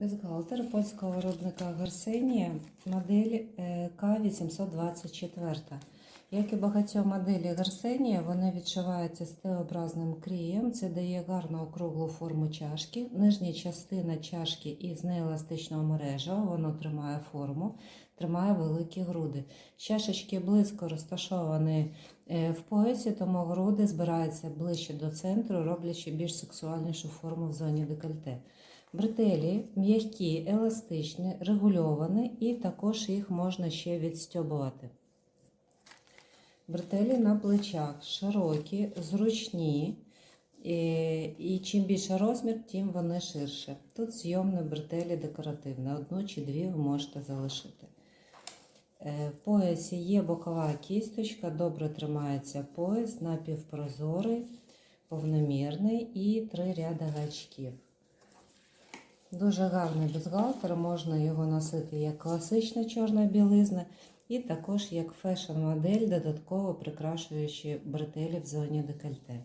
Бюстгальтер польського виробника Гарсенія, модель е, К824. Як і багатьох моделі Гарсенія, вони відшиваються з Т-образним крієм. Це дає гарну округлу форму чашки. Нижня частина чашки із нееластичного мережа, воно тримає форму, тримає великі груди. Чашечки близько розташовані е, в поясі, тому груди збираються ближче до центру, роблячи більш сексуальнішу форму в зоні декольте. Бретелі м'які, еластичні, регульовані і також їх можна ще відстьобувати. Бретелі на плечах широкі, зручні, і, і чим більше розмір, тим вони ширше. Тут зйомні бретелі декоративні, одну чи дві ви можете залишити. Е, В поясі є бокова кісточка, добре тримається пояс, напівпрозорий, повномірний і три ряди гачків. Дуже гарний бюстгальтер, можна його носити як класична чорна білизна, і також як фешн-модель, додатково прикрашуючи бретелі в зоні декольте.